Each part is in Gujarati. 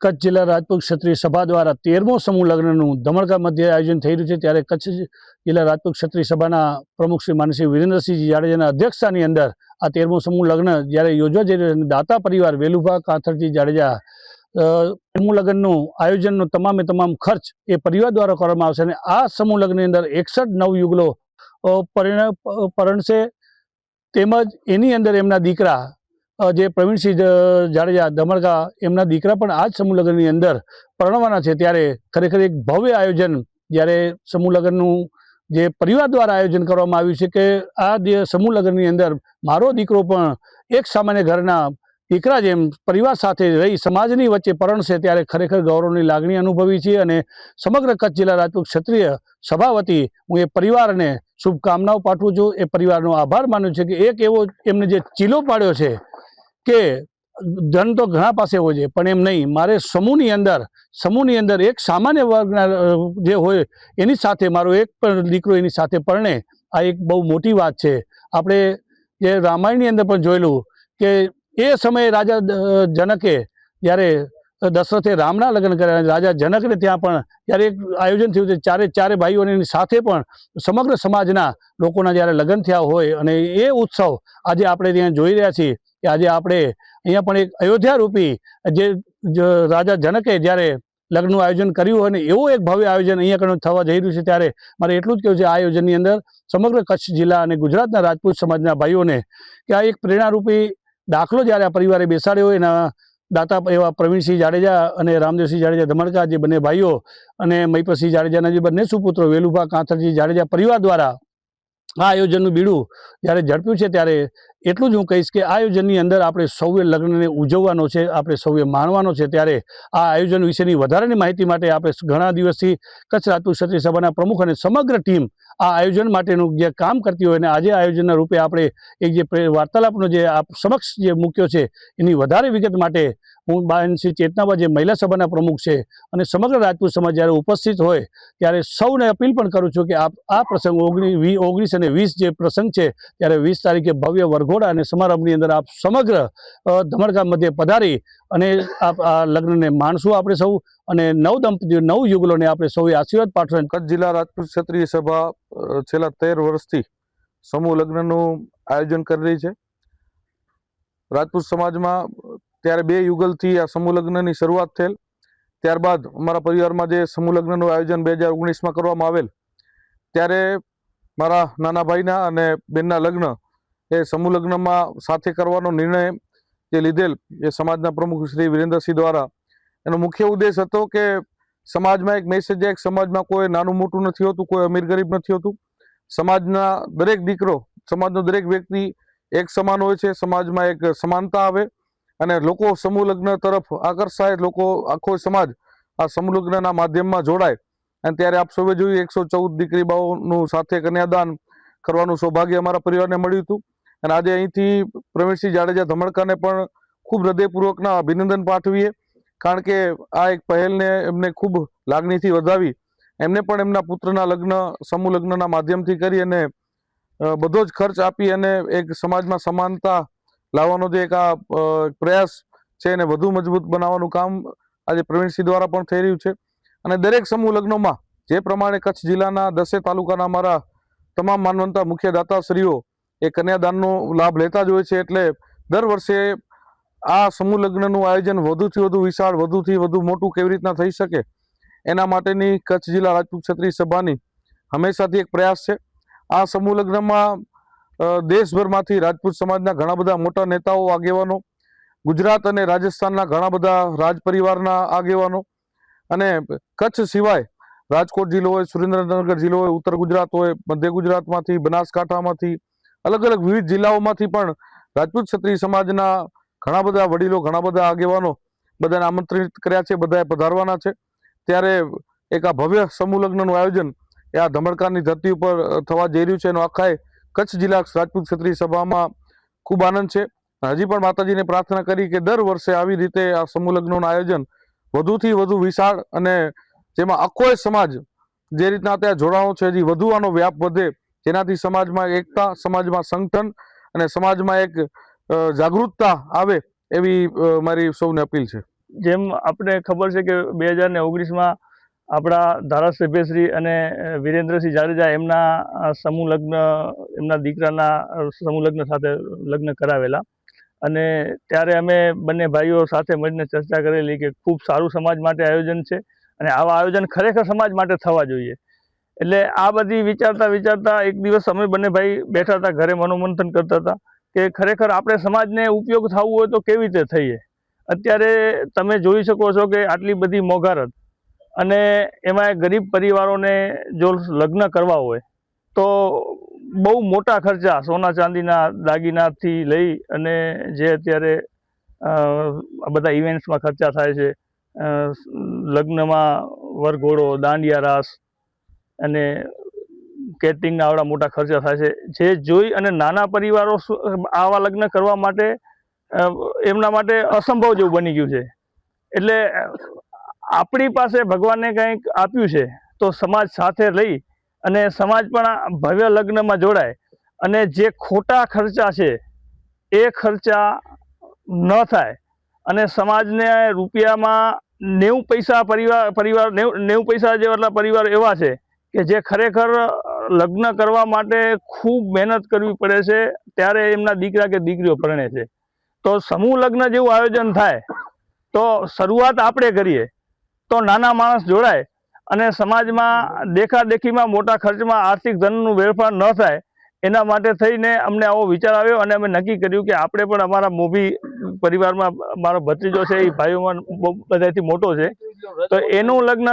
કચ્છ જિલ્લા રાજપૂત ક્ષત્રિય સભા દ્વારા તેરમો સમૂહ લગ્નનું ધમણકા મધ્યે આયોજન થઈ રહ્યું છે. ત્યારે કચ્છ જિલ્લા રાજપૂત ક્ષત્રિય સભાના પ્રમુખ શ્રી માનસિંહ વિરેન્દ્રસિંહજી જાડેજાના અધ્યક્ષતાની અંદર આ તેરમો સમૂહ લગ્ન જ્યારે યોજવા જઈ રહ્યો છે દાતા પરિવાર વેલુભા કાથરજી જાડેજા સમૂહ લગ્નનું આયોજનનો તમામે તમામ ખર્ચ એ પરિવાર દ્વારા કરવામાં આવશે અને આ સમૂહ લગ્નની અંદર એકસઠ નવયુગલો અ, પરિણ પરણશે. તેમજ એની અંદર એમના દીકરા જે પ્રવીણસિંહ જાડેજા, દમણકા, એમના દીકરા પણ આ જ સમૂહ લગ્નની અંદર પરણવાના છે. ત્યારે ખરેખર એક ભવ્ય આયોજન જ્યારે સમૂહ લગ્નનું જે પરિવાર દ્વારા આયોજન કરવામાં આવ્યું છે કે આ જે સમૂહ લગ્નની અંદર મારો દીકરો પણ એક સામાન્ય ઘરના દીકરા જેમ પરિવાર સાથે રહી સમાજની વચ્ચે પરણશે ત્યારે ખરેખર ગૌરવની લાગણી અનુભવી છે અને સમગ્ર કચ્છ જિલ્લા રાજપૂત ક્ષત્રિય સભા વતી હું એ પરિવારને શુભકામનાઓ પાઠવું છું. એ પરિવારનો આભાર માનું છું કે એક એવો એમને જે ચીલો પાડ્યો છે કે ધન તો ઘણા પાસે હોય છે પણ એમ નહીં. મારે સમૂહની અંદર સમૂહની અંદર એક સામાન્ય વર્ગના જે હોય એની સાથે મારો એક પણ દીકરો એની સાથે પરણે. આ એક બહુ મોટી વાત છે. આપણે જે રામાયણની અંદર પણ જોયેલું કે એ સમયે રાજા જનકે જ્યારે દશરથે રામના લગ્ન કર્યા રાજા જનકને ત્યાં પણ ત્યારે એક આયોજન થયું છે, ચારે ચારે ભાઈઓની સાથે પણ સમગ્ર સમાજના લોકોના જ્યારે લગ્ન થયા હોય અને એ ઉત્સવ આજે આપણે ત્યાં જોઈ રહ્યા છીએ કે આજે આપણે અહીંયા પણ એક અયોધ્યા રૂપી જે રાજા જનકે જ્યારે લગ્નનું આયોજન કર્યું અને એવું એક ભવ્ય આયોજન અહીંયા આગળ થવા જઈ રહ્યું છે, ત્યારે મારે એટલું જ કહેવું છે, આ આયોજનની અંદર સમગ્ર કચ્છ જિલ્લા અને ગુજરાતના રાજપૂત સમાજના ભાઈઓને કે આ એક પ્રેરણારૂપી દાખલો જ્યારે આ પરિવારે બેસાડ્યો એના દાતા એવા પ્રવીણસિંહ જાડેજા અને રામદેવસિંહ જાડેજા ધમણકા જે બંને ભાઈઓ અને મહીપતસિંહ જાડેજાના જે બંને સુપુત્રો, વેલુભા, કાંથરજી જાડેજા પરિવાર દ્વારા આ આયોજનનું બીડું જ્યારે ઝડપ્યું છે ત્યારે એટલું જ હું કહીશ કે આયોજનની અંદર આપણે સૌએ લગ્નને ઉજવવાનો છે, આપણે સૌએ માણવાનો છે, ત્યારે આ આયોજન વિશેની વધારાની માહિતી માટે આપણે ઘણા દિવસથી કચ્છ રાજપૂત ક્ષત્રિય સભાના પ્રમુખ અને સમગ્ર ટીમ આ આયોજન માટેનું જે કામ કરતી હોય અને આજે આયોજનના રૂપે આપણે એક જે વાર્તાલાપનો જે આપ સમક્ષ જે મૂક્યો છે, એની વધારે વિગત માટે હું બાયન શ્રી ચેતનાબા જે મહિલા સભાના પ્રમુખ છે અને સમગ્ર રાજપૂત સમાજ જ્યારે ઉપસ્થિત હોય, ત્યારે સૌને અપીલ પણ કરું છું કે આપ આ પ્રસંગ ઓગણીસ ઓગણીસ અને વીસ જે પ્રસંગ છે, ત્યારે વીસ તારીખે ભવ્ય વરઘોડા અને સમારંભની અંદર આપ સમગ્ર ધમણગામ મધ્યે પધારી અને આપ આ લગ્નને માણશું આપણે સૌ અને નવ દંપતીઓ, નવ યુગલોને આપણે સૌએ આશીર્વાદ પાઠવે કચ્છ જિલ્લા રાજપૂત ક્ષત્રિય સભા છેલ્લા તેર વર્ષથી સમૂહ લગ્નનું આયોજન કરી રહી છે. રાજપૂત સમાજમાં ત્યારે બે યુગલથી આ સમૂહ લગ્નની શરૂઆત થયેલ. ત્યારબાદ અમારા પરિવારમાં જે સમૂહ લગ્નનું આયોજન બે હજાર ઓગણીસમાં કરવામાં આવેલ, ત્યારે મારા નાના ભાઈના અને બેનના લગ્ન એ સમૂહ લગ્નમાં સાથે કરવાનો નિર્ણય જે લીધેલ એ સમાજના પ્રમુખ શ્રી વિરેન્દ્રસિંહ દ્વારા. એનો મુખ્ય ઉદ્દેશ હતો કે સમાજમાં એક મેસેજ એક સમાજમાં કોઈ નાનું મોટું નથી હોતું, કોઈ અમીર ગરીબ નથી હોતું. સમાજના દરેક દીકરો, સમાજનો દરેક વ્યક્તિ એક સમાન હોય છે, સમાજમાં એક સમાનતા આવે અને લોકો સમૂહ લગ્ન તરફ આકર્ષાય, લોકો આખો સમાજ આ સમૂહ લગ્નના માધ્યમમાં જોડાય. અને ત્યારે આપ સૌએ જોયું, એકસો ચૌદ દીકરી બાઓનું સાથે કન્યાદાન કરવાનું સૌભાગ્ય અમારા પરિવારને મળ્યું હતું. અને આજે અહીંથી પ્રવીણસિંહ જાડેજા ધમણકાને પણ ખૂબ હૃદયપૂર્વકના અભિનંદન પાઠવીએ. કારણ કે આ એક પહેલને એમને ખૂબ લાગણીથી વધાવી, એમને પણ એમના પુત્રના લગ્ન, સમૂહ લગ્નના માધ્યમથી કરી અને બધો જ ખર્ચ આપી અને એક સમાજમાં સમાનતા લાવવાનો જે એક આ પ્રયાસ છે એને વધુ મજબૂત બનાવવાનું કામ આજે પ્રવીણસિંહ દ્વારા પણ થઈ રહ્યું છે. અને દરેક સમૂહ લગ્નોમાં જે પ્રમાણે કચ્છ જિલ્લાના દસે તાલુકાના અમારા તમામ માનવંતા મુખ્ય દાતાશ્રીઓ એ કન્યાદાનનો લાભ લેતા જ હોય છે એટલે દર વર્ષે આ સમૂહ લગ્નનું આયોજન વધુથી વધુ વિશાળ, વધુથી વધુ મોટું કેવી રીતના થઈ શકે? એના માટેની કચ્છ જિલ્લા રાજપૂત ક્ષત્રિય સભાની હંમેશાથી એક પ્રયાસ છે. આ સમૂહ લગ્નમાં દેશભરમાંથી રાજપૂત સમાજના ઘણા બધા મોટા નેતાઓ આગેવાનો, ગુજરાત અને રાજસ્થાનના ઘણા બધા રાજ પરિવારના આગેવાનો અને કચ્છ સિવાય રાજકોટ જિલ્લો હોય, સુરેન્દ્રનગર જિલ્લો હોય, ઉત્તર ગુજરાત હોય, મધ્ય ગુજરાતમાંથી, બનાસકાંઠામાંથી અલગ અલગ વિવિધ જિલ્લાઓમાંથી પણ રાજપૂત ક્ષત્રિય સમાજના ઘણા બધા વડીલો, ઘણા બધા આગેવાનો બધાને આમંત્રિત કર્યા છે, બધાએ પધારવાના છે. ત્યારે એક આ ભવ્ય સમૂહ લગ્નનું આયોજન એ આ ધમણકારની ધરતી ઉપર થવા જઈ રહ્યું છે. એનો આખાય કચ્છ જિલ્લા રાજપૂત ક્ષત્રિય સભામાં ખૂબ આનંદ છે. હજી પણ માતાજીને પ્રાર્થના કરી કે દર વર્ષે આવી રીતે આ સમૂહ લગ્નનું આયોજન વધુથી વધુ વિશાળ અને જેમાં આખો સમાજ જે રીતના ત્યાં જોડાણો છે, હજી વધુ આનો વ્યાપ વધે જેનાથી સમાજમાં એકતા, સમાજમાં સંગઠન અને સમાજમાં એક જાગૃતતા આવે એવી મારી સૌને અપીલ છે. જેમ આપણે ખબર છે કે બે હજાર ને ઓગણીસમાં આપણા ધારાસભ્યશ્રી અને વિરેન્દ્રસિંહ જાડેજા એમના સમૂહ લગ્ન, એમના દીકરાના સમૂહ લગ્ન સાથે લગ્ન કરાવેલા. અને ત્યારે અમે બંને ભાઈઓ સાથે મળીને ચર્ચા કરેલી કે ખૂબ સારું સમાજ માટે આયોજન છે અને આવા આયોજન ખરેખર સમાજ માટે થવા જોઈએ. એટલે આ બધી વિચારતા વિચારતા એક દિવસ અમે બંને ભાઈ બેઠા હતા, ઘરે મનોમંથન કરતા હતા કે ખરેખર આપણે સમાજને ઉપયોગ થવું હોય તો કેવી રીતે થઈએ? અત્યારે તમે જોઈ શકો છો કે આટલી બધી મોંઘારત અને એમાં ગરીબ પરિવારોને જો લગ્ન કરવા હોય તો બહુ મોટા ખર્ચા સોના ચાંદીના દાગીનાથી લઈ અને જે અત્યારે આ બધા ઇવેન્ટ્સમાં ખર્ચા થાય છે લગ્નમાં વરઘોડો, દાંડિયા રાસ અને કેટરિંગના આવડા મોટા ખર્ચા થાય છે. જે જોઈ અને નાના પરિવારો આવા લગ્ન કરવા માટે એમના માટે અસંભવ જેવું બની ગયું છે. એટલે, આપણી પાસે ભગવાને કંઈક આપ્યું છે, તો સમાજ સાથે લઈ અને સમાજ પણ ભવ્ય લગ્નમાં જોડાય. અને જે ખોટા ખર્ચા છે, એ ખર્ચા ન થાય. અને સમાજને રૂપિયામાં નેવું પૈસા પરિવાર પરિવાર, નેવું નેવું પૈસા જેવા પરિવાર એવા છે કે જે ખરેખર લગ્ન કરવા માટે ખૂબ મહેનત કરવી પડે છે, ત્યારે એમના દીકરા કે દીકરીઓ પરણે છે. તો સમૂહ લગ્ન જેવું આયોજન થાય, તો શરૂઆત આપણે કરીએ, તો નાના માણસ જોડાય અને સમાજમાં દેખાદેખીમાં મોટા ખર્ચમાં આર્થિક ધનનું વેરફાર ન થાય, એના માટે થઈને અમને આવો વિચાર આવ્યો અને અમે નક્કી કર્યું કે આપણે પણ અમારા મોભી પરિવારમાં મારો ભત્રીજો છે એ ભાઈઓમાં બધાથી મોટો છે. તો એનું લગ્ન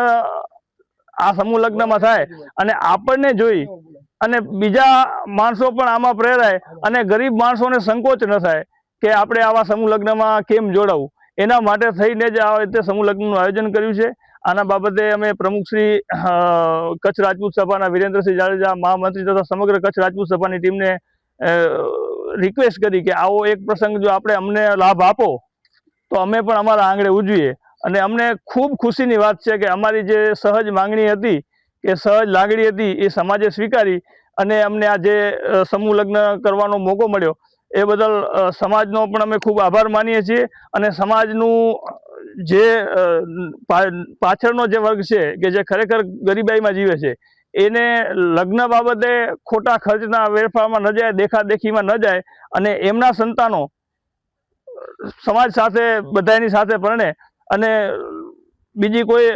આ સમૂહ લગ્નમાં થાય અને આપણને જોઈ અને બીજા માણસો પણ આમાં પ્રેરાય અને ગરીબ માણસોને સંકોચ ન થાય કે આપણે આવા સમૂહ લગ્નમાં કેમ જોડાવું? એના માટે થઈને જ આ રીતે સમૂહ લગ્નનું આયોજન કર્યું છે. આના બાબતે અમે પ્રમુખશ્રી કચ્છ રાજપૂત સભાના વિરેન્દ્રસિંહ જાડેજા, મહામંત્રી તથા સમગ્ર કચ્છ રાજપૂત સભાની ટીમને રિક્વેસ્ટ કરી કે આવો એક પ્રસંગ જો આપણે અમને લાભ આપો, તો અમે પણ અમારા આંગણે ઉજવીએ. અને અમને ખૂબ ખુશીની વાત છે કે અમારી જે સહજ માંગણી હતી કે સહજ લાગણી હતી એ સમાજે સ્વીકારી અને અમને આ જે સમૂહ લગ્ન કરવાનો મોકો મળ્યો, એ બદલ સમાજનો પણ અમે ખૂબ આભાર માનીએ છીએ અને સમાજનું જે પાછળનો જે વર્ગ છે કે જે ખરેખર ગરીબાઈમાં જીવે છે, એને લગ્ન બાબતે ખોટા ખર્ચના વેરફારમાં ન જાય, દેખાદેખીમાં ન જાય અને એમના સંતાનો સમાજ સાથે, બધાની સાથે પરણે અને બીજી કોઈ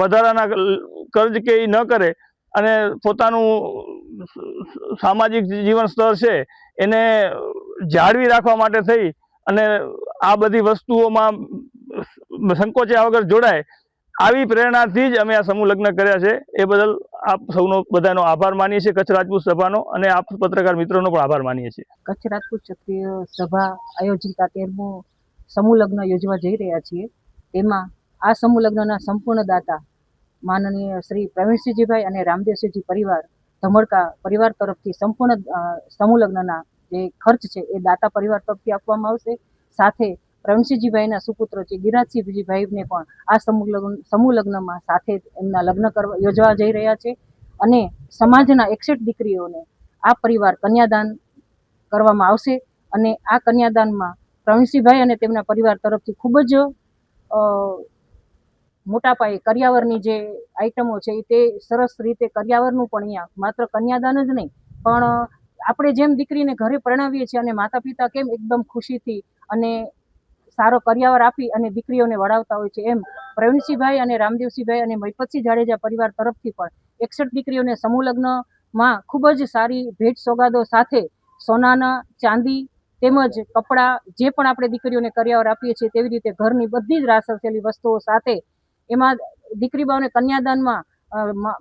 વધારાના કર્જ કે એ ન કરે અને પોતાનું સામાજિક જીવન સ્તર છે, એને જાળવી રાખવા માટે થઈ અને આ બધી વસ્તુઓમાં સંકોચ્યા વગર જોડાય, આવી પ્રેરણાથી જ અમે આ સમૂહ લગ્ન કર્યા છે. એ બદલ આપ સૌનો બધાનો આભાર માનીએ છીએ. કચ્છ રાજપૂત સભાનો અને આપ પત્રકાર મિત્રોનો પણ આભાર માનીએ છીએ. કચ્છ રાજપૂત ક્ષત્રિય સભા આયોજિત આ તેરમું સમૂહ લગ્ન યોજવા જઈ રહ્યા છીએ. તેમાં આ સમૂહ લગ્નના સંપૂર્ણ દાતા માનનીય શ્રી પ્રવીણસિંહજીભાઈ અને રામદેવસિંહજી પરિવાર, ધમડકા પરિવાર તરફથી સંપૂર્ણ સમૂહ લગ્નના જે ખર્ચ છે એ દાતા પરિવાર તરફથી આપવામાં આવશે. સાથે પ્રવીણસિંહજીભાઈના સુપુત્ર છે ગિરાજસિંહજીભાઈને પણ આ સમૂહ લગ્ન, સમૂહ લગ્નમાં સાથે એમના લગ્ન કરવા, યોજવા જઈ રહ્યા છે. અને સમાજના એકસઠ દીકરીઓને આ પરિવાર કન્યાદાન કરવામાં આવશે. અને આ કન્યાદાનમાં પ્રવીણસિંહભાઈ અને તેમના પરિવાર તરફથી ખૂબ જ મોટા પાયે કરિયાવરની જે આઈટમો છે તે સરસ રીતે કરિયાવરનું પણ અહીંયા માત્ર કન્યાદાન જ નહીં, પણ આપણે જેમ દીકરીને ઘરે પરણાવીએ છીએ અને માતા પિતા કેમ એકદમ ખુશીથી અને સારો કરિયાવર આપી અને દીકરીઓને વળાવતા હોય છે એમ, પ્રવીણસિંહભાઈ અને રામદેવસિંહભાઈ અને મહિપતસિંહ જાડેજા પરિવાર તરફથી પણ એકસઠ દીકરીઓને સમૂહ લગ્નમાં ખૂબ જ સારી ભેટ સોગાદો સાથે સોનાના, ચાંદી તેમજ કપડાં જે પણ આપણે દીકરીઓને કરિયાવર આપીએ છીએ તેવી રીતે ઘરની બધી જ રાસરસેલી વસ્તુઓ સાથે એમાં દીકરી બાઓને કન્યાદાનમાં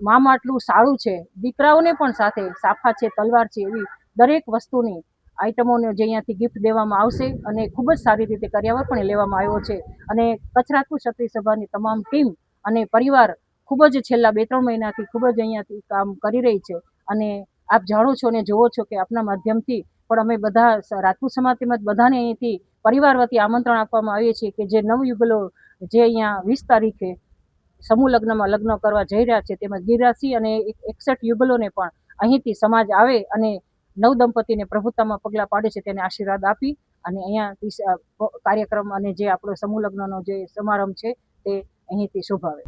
મા માટલું સાળું છે, દીકરાઓને પણ સાથે સાફા છે, તલવાર છે એવી દરેક વસ્તુની આઈટમોને જે અહીંયાથી ગિફ્ટ દેવામાં આવશે અને ખૂબ જ સારી રીતે કરિયાવર પણ લેવામાં આવ્યો છે. અને કચરાતું ક્ષત્રિય સભાની તમામ ટીમ અને પરિવાર ખૂબ જ છેલ્લા બે ત્રણ મહિનાથી ખૂબ જ અહીંયાથી કામ કરી રહી છે. અને આપ જાણો છો અને જોવો છો કે આપના માધ્યમથી પણ અમે બધા રાજપૂત સમાજ તેમજ બધાને અહીંથી પરિવાર વતી આમંત્રણ આપવામાં આવીએ છીએ કે જે નવયુગલો જે અહીંયા વીસ તારીખે સમૂહ લગ્નમાં લગ્ન કરવા જઈ રહ્યા છે તેમજ ગિરાસી અને એક- એકસઠ યુગલોને પણ અહીંથી સમાજ આવે અને નવ દંપતીને પ્રભુતામાં પગલાં પાડે છે તેને આશીર્વાદ આપી અને અહીંયા કાર્યક્રમ અને જે આપણો સમૂહ લગ્નનો જે સમારંભ છે તે અહીંથી શોભાવે